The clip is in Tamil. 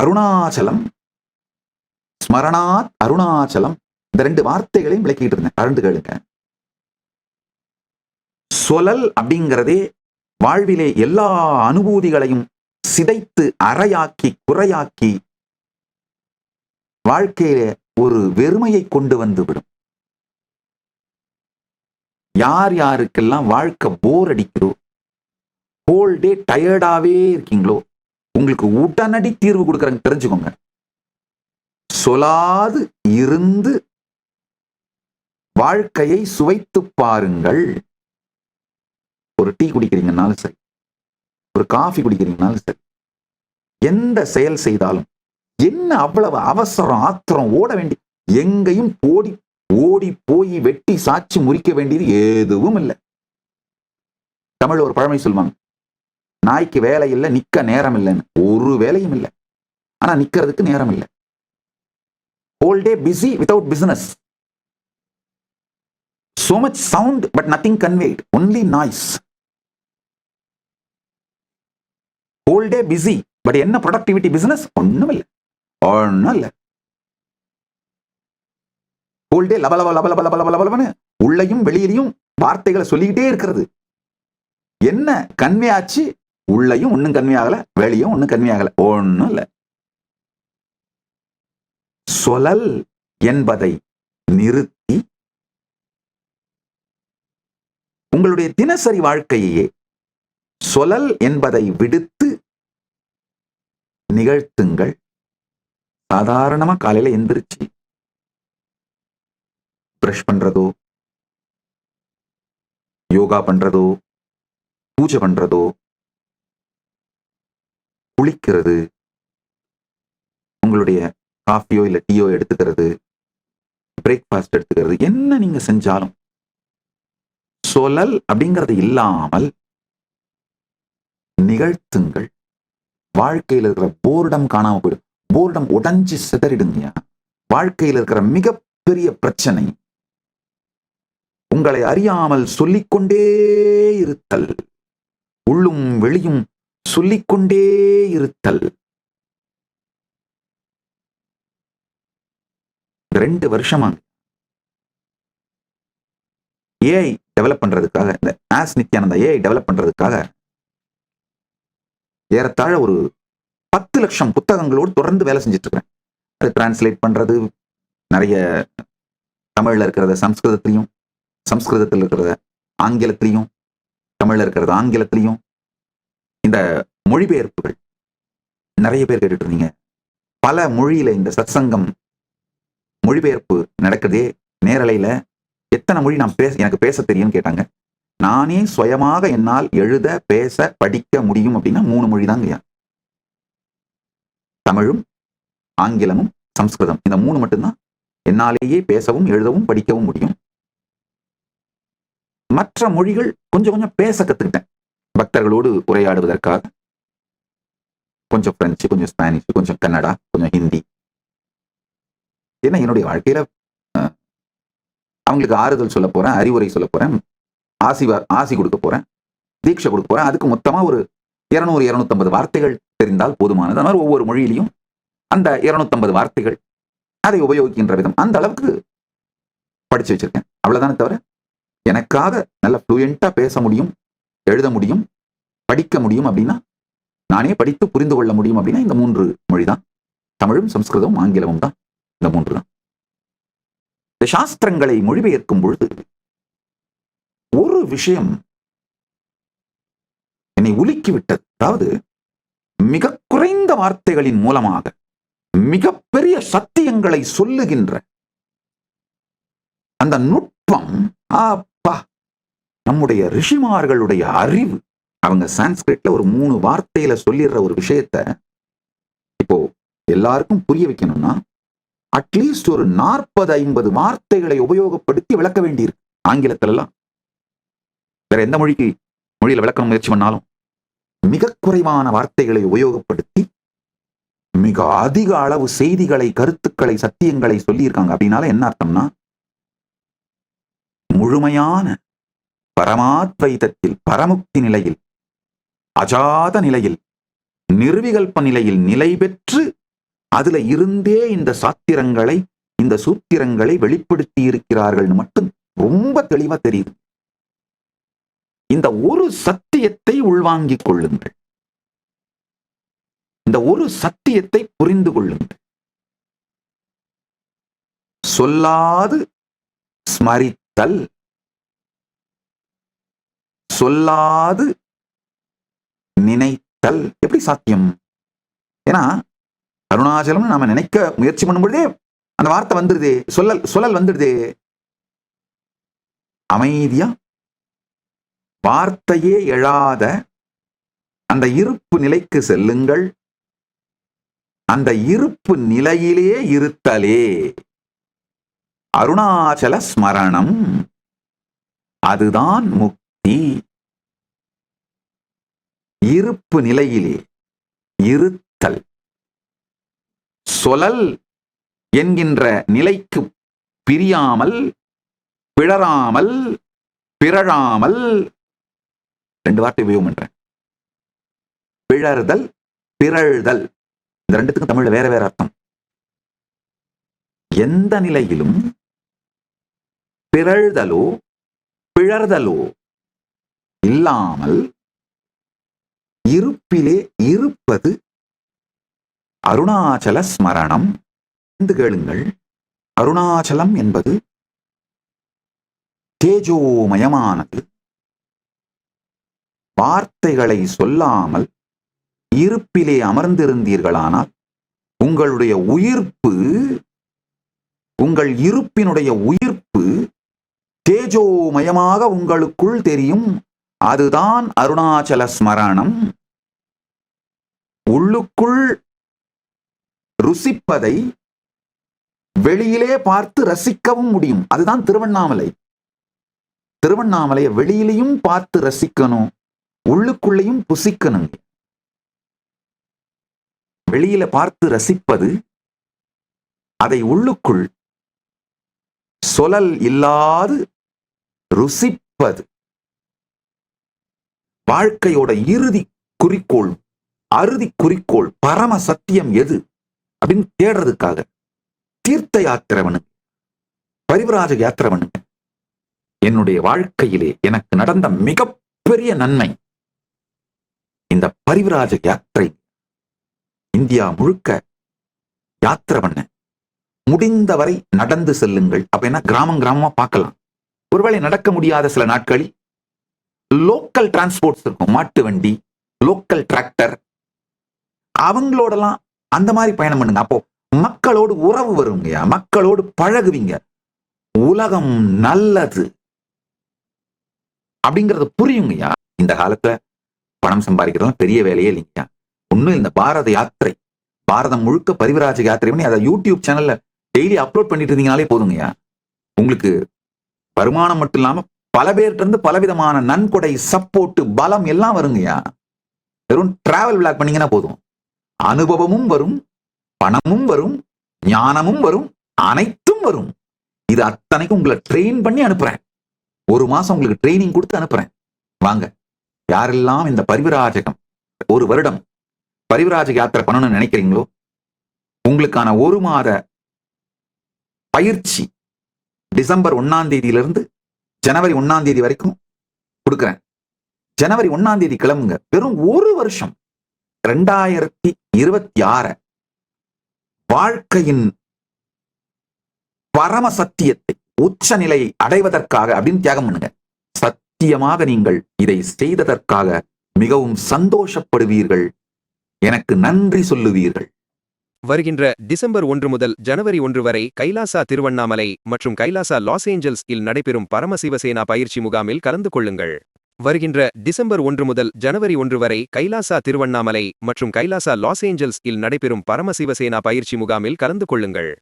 அருணாச்சலம் ஸ்மரணாத் அருணாச்சலம் இந்த ரெண்டு வார்த்தைகளையும் விளக்கிட்டு இருந்தேன். அருந்து கேளுங்க. சொலல் அப்படிங்கிறதே வாழ்விலே எல்லா அனுபூதிகளையும் சிதைத்து அறையாக்கி குறையாக்கி வாழ்க்கையில ஒரு வெறுமையை கொண்டு வந்து விடும். யார் யாருக்கெல்லாம் வாழ்க்கை போர் அடிக்கிறோ ஹோல் டே டயர்டாவே இருக்கீங்களோ உங்களுக்கு உடனடி தீர்வு கொடுக்குறேன்னு தெரிஞ்சுக்கோங்க. சொலாது இருந்து வாழ்க்கையை சுவைத்து பாருங்கள். ஒரு டீ குடிக்கிறீங்கனாலும் சரி ஒரு காஃபி குடிக்கிறீங்கனாலும் சரி எந்த செயல் செய்தாலும் என்ன அவ்வளவு அவசரம் ஆத்திரம் ஓட வேண்டி எங்கேயும் ஓடி ஓடி போய் வெட்டி சாட்சி முறிக்க வேண்டியது எதுவும் இல்லை. தமிழ் ஒரு பழமை சொல்லுவாங்க நாய்க்கு வேலை இல்லை நிக்க நேரம் இல்லைன்னு ஒரு வேலையும் இல்லை. ஆனா நிக்கிறதுக்கு நேரம் இல்லை whole day busy without business so much sound but nothing conveyed. Only noise. Whole day busy but என்ன ப்ரொடக்டிவிட்டி பிசினஸ் ஒன்றும் இல்லை ஒன்றும் இல்லை ஹோல் டே லபல லபல லப லப லப உள்ளையும் வெளியிலையும் வார்த்தைகளை சொல்லிக்கிட்டே இருக்கிறது. என்ன? கன்வே ஆச்சு உள்ளையும் ஒன்றும் கம்மியாகல வெளியும் ஒன்றும் கம்மியாகல ஒன்றும் இல்லை. சொலல் என்பதை நிறுத்தி உங்களுடைய தினசரி வாழ்க்கையே சொலல் என்பதை விடுத்து நிகழ்த்துங்கள். சாதாரணமா காலையில எந்திரிச்சு பிரஷ் பண்றதோ யோகா பண்றதோ பூஜை பண்றதோ குளிக்கிறது. உங்களுடைய காஃபியோ இல்ல டீயோ எடுத்துக்கிறது. பிரேக்ஃபாஸ்ட் எடுத்துக்கிறது. என்ன நீங்க செஞ்சாலும். சொலல் அப்படிங்கிறது இல்லாமல் நிகழ்த்துங்கள். வாழ்க்கையில் இருக்கிற போர்டம் காணாம போயிடும். போர்டம் உடைஞ்சு சிதறிடுங்க வாழ்க்கையில் இருக்கிற மிகப்பெரிய பிரச்சனை. உங்களை அறியாமல் சொல்லிக்கொண்டே இருத்தல். உள்ளும் வெளியும் சொல்லிக்கொண்டே இருத்தல். ரெண்டு வருஷமா ஏஐ டெவலப் பண்றதுக்காக இந்த ஆஸ் நித்யானந்தா ஏஐ டெவலப் பண்றதுக்காக ஏறத்தாழ ஒரு பத்து லட்சம் புத்தகங்களோடு தொடர்ந்து வேலை செஞ்சுட்டு இருக்கிறேன் அது டிரான்ஸ்லேட் பண்றது நிறைய தமிழ்ல இருக்கிறத சம்ஸ்கிருதத்திலையும் சம்ஸ்கிருதத்தில் இருக்கிறத ஆங்கிலத்திலையும் தமிழ்ல இருக்கிறத ஆங்கிலத்திலையும் இந்த மொழிபெயர்ப்புகள். நிறைய பேர் கேட்டுட்டு இருந்தீங்க பல மொழியில இந்த சத்சங்கம் மொழிபெயர்ப்பு நடக்குதே நேரலையில எத்தனை மொழி நான் பேச எனக்கு பேச தெரியும்னு கேட்டாங்க. நானே சுயமாக என்னால் எழுத பேச படிக்க முடியும் அப்படின்னா மூணு மொழி தாங்க தமிழும் ஆங்கிலமும் சம்ஸ்கிருதம். இந்த மூணு மட்டும்தான் என்னாலேயே பேசவும் எழுதவும் படிக்கவும் முடியும். மற்ற மொழிகள் கொஞ்சம் கொஞ்சம் பேச கத்துக்கிட்டேன். பக்தர்களோடு உரையாடுவதற்காக கொஞ்சம் பிரெஞ்சு கொஞ்சம் ஸ்பானிஷ் கொஞ்சம் கன்னடா கொஞ்சம் ஹிந்தி ஏன்னா என்னுடைய வாழ்க்கையில அவங்களுக்கு ஆறுதல் சொல்ல போறேன் அறிவுரை சொல்ல போறேன் ஆசி ஆசி கொடுக்க போறேன் தீட்சை கொடுக்க போறேன். அதுக்கு மொத்தமா ஒரு இருநூறு இருநூத்தம்பது வார்த்தைகள் தெரிந்தால் போதுமானது. அந்த மாதிரி ஒவ்வொரு மொழியிலையும் அந்த இருநூத்தம்பது வார்த்தைகள் அதை உபயோகிக்கின்ற விதம். அந்த அளவுக்கு படிச்சு வச்சிருக்கேன். அவ்வளவுதானே தவிர எனக்காக நல்ல ஃப்ளூயண்டா பேச முடியும் எழுத முடியும் படிக்க முடியும் அப்படின்னா நானே படித்து புரிந்து கொள்ள முடியும் அப்படின்னா இந்த மூன்று மொழி தான் தமிழும் சம்ஸ்கிருதமும் ஆங்கிலமும் தான் இந்த மூன்று தான். இந்த சாஸ்திரங்களை மொழிபெயர்க்கும் பொழுது ஒரு விஷயம் என்னை உலுக்கிவிட்டது. அதாவது மிக குறைந்த வார்த்தைகளின் மூலமாக மிகப்பெரிய சத்தியங்களை சொல்லுகின்ற அந்த நுட்பம் நம்முடைய ரிஷிமார்களுடைய அறிவு அவங்க சான்ஸ்கிரிட்ல ஒரு மூணு வார்த்தையில சொல்லிடுற ஒரு விஷயத்த இப்போ எல்லாருக்கும் புரிய வைக்கணும்னா அட்லீஸ்ட் ஒரு நாற்பது ஐம்பது வார்த்தைகளை உபயோகப்படுத்தி விளக்க வேண்டியிருக்கு ஆங்கிலத்திலலாம். வேற எந்த மொழிக்கு மொழியில விளக்க முயற்சி பண்ணாலும் மிக குறைவான வார்த்தைகளை உபயோகப்படுத்தி மிக அதிக அளவு செய்திகளை கருத்துக்களை சத்தியங்களை சொல்லியிருக்காங்க. அப்படின்னால என்ன அர்த்தம்னா முழுமையான பரமாத்வைதத்தில் பரமுக்தி நிலையில் அஜாத நிலையில் நிர்விகல்ப நிலையில் நிலை பெற்று அதுல இருந்தே இந்த சாத்திரங்களை இந்த சூத்திரங்களை வெளிப்படுத்தி இருக்கிறார்கள்னு மட்டும் ரொம்ப தெளிவா தெரியுது. இந்த ஒரு சத்தியத்தை உள்வாங்கிக் கொள்ளுங்கள். இந்த ஒரு சத்தியத்தை புரிந்து கொள்ளுங்கள். சொல்லாது ஸ்மரித்தல் சொல்லாது நினைத்தல். எப்படி சாத்தியம்? ஏன்னா அருணாச்சலம் நாம நினைக்க முயற்சி பண்ணும் பொழுதே அந்த வார்த்தை வந்துடுதே சொல்லல் சொல்லல் வந்துடுதே அமைதியா? வார்த்தையே எழாத அந்த இருப்பு நிலைக்கு செல்லுங்கள். அந்த இருப்பு நிலையிலே இருத்தலே. அருணாச்சல ஸ்மரணம். அதுதான் நீ இருப்பு நிலையிலே இருத்தல். சொலல் என்கின்ற நிலைக்கு பிரியாமல் பிழறாமல் பிறழாமல் ரெண்டு வார்த்தை உபயோகம் பண்றேன். பிழறுதல் பிறழ்தல். இந்த ரெண்டுத்துக்கும் தமிழ்ல வேற வேற அர்த்தம். எந்த நிலையிலும் பிறழ்தலோ பிழறுதலோ இல்லாமல் இருப்பிலே இருப்பது அருணாச்சல ஸ்மரணம். என்று கேளுங்கள். அருணாச்சலம் என்பது தேஜோமயமானது. வார்த்தைகளை சொல்லாமல் இருப்பிலே அமர்ந்திருந்தீர்களானால் உங்களுடைய உயிர்ப்பு உங்கள் இருப்பினுடைய உயிர்ப்பு தேஜோமயமாக உங்களுக்குள் தெரியும். அதுதான் அருணாச்சல ஸ்மரணம். உள்ளுக்குள் ருசிப்பதை வெளியிலே பார்த்து ரசிக்கவும் முடியும். அதுதான் திருவண்ணாமலை. திருவண்ணாமலையை வெளியிலையும் பார்த்து ரசிக்கணும். உள்ளுக்குள்ளேயும் புசிக்கணும். வெளியில பார்த்து ரசிப்பது அதை உள்ளுக்குள் சொலல் இல்லாது ருசிப்பது. வாழ்க்கையோட இறுதி குறிக்கோள் அறுதி குறிக்கோள் பரம சத்தியம் எது அப்படின்னு தேடுறதுக்காக தீர்த்த யாத்திரை பரிவராஜ யாத்திரை பண்ணுங்க என்னுடைய வாழ்க்கையிலே எனக்கு நடந்த மிகப்பெரிய நன்மை இந்த பரிவராஜ யாத்திரை. இந்தியா முழுக்க யாத்திரை பண்ண முடிந்தவரை நடந்து செல்லுங்கள். அப்ப என்ன? கிராமம் கிராமமா பார்க்கலாம். ஒருவேளை நடக்க முடியாத சில நாட்களில் லோக்கல் டிரான்ஸ்போர்ட்ஸ் இருக்கும். மாட்டு வண்டி லோக்கல் டிராக்டர் அவங்களோடலாம் அந்த மாதிரி பயணம் பண்ணுங்க. அப்போ மக்களோடு உறவு வருங்கய்யா மக்களோடு பழகுவீங்க. உலகம் நல்லது. அப்படிங்கறது புரியுங்கய்யா இந்த காலத்துல பணம் சம்பாதிக்கிறதுலாம் பெரிய வேலையே இல்லைங்கய்யா ஒண்ணும் இந்த பாரத யாத்திரை. பாரதம் முழுக்க பரிவராஜ யாத்திரை பண்ணி அதை யூடியூப் சேனல்ல டெய்லி அப்லோட் பண்ணிட்டு இருந்தீங்கனாலே போதுங்கய்யா உங்களுக்கு வருமானம் மட்டும் இல்லாம பல பேர்கிட்ட இருந்து பலவிதமான நன்கொடை சப்போர்ட் பலம் எல்லாம் வருங்கய்யா. வெறும் டிராவல் விளாக் பண்ணீங்கன்னா போதும். அனுபவமும் வரும் பணமும் வரும் ஞானமும் வரும் அனைத்தும் வரும். இது அத்தனைக்கும் உங்களை ட்ரெயின் பண்ணி அனுப்புறேன். ஒரு மாசம் உங்களுக்கு ட்ரைனிங் கொடுத்து அனுப்புறேன். வாங்க. யாரெல்லாம் இந்த பரிவிராஜகம் ஒரு வருடம் பரிவிராஜக யாத்திரை பண்ணணும்னு நினைக்கிறீங்களோ உங்களுக்கான ஒரு மாத பயிற்சி டிசம்பர் ஒன்னாம் தேதியிலிருந்து ஜனவரி ஒன்னாம் தேதி வரைக்கும் கொடுக்குறேன். ஜனவரி ஒன்னாம் தேதி கிளம்புங்க. வெறும் ஒரு வருஷம் ரெண்டாயிரத்தி இருபத்தி ஆறு வாழ்க்கையின் பரம சத்தியத்தை உச்ச அடைவதற்காக அப்படின்னு தியாகம் பண்ணுங்க. சத்தியமாக நீங்கள் இதை செய்ததற்காக மிகவும் சந்தோஷப்படுவீர்கள். எனக்கு நன்றி சொல்லுவீர்கள். வருகின்ற டிசம்பர் ஒன்று முதல் ஜனவரி ஒன்று வரை கைலாசா திருவண்ணாமலை மற்றும் கைலாசா லாஸ் ஏஞ்சல்ஸ் இல் நடைபெறும் பரமசிவசேனா பயிற்சி முகாமில் கலந்து கொள்ளுங்கள். வருகின்ற டிசம்பர் ஒன்று முதல் ஜனவரி ஒன்று வரை கைலாசா திருவண்ணாமலை மற்றும் கைலாசா லாஸ் ஏஞ்சல்ஸ் இல் நடைபெறும் பரமசிவசேனா பயிற்சி முகாமில் கலந்து கொள்ளுங்கள்.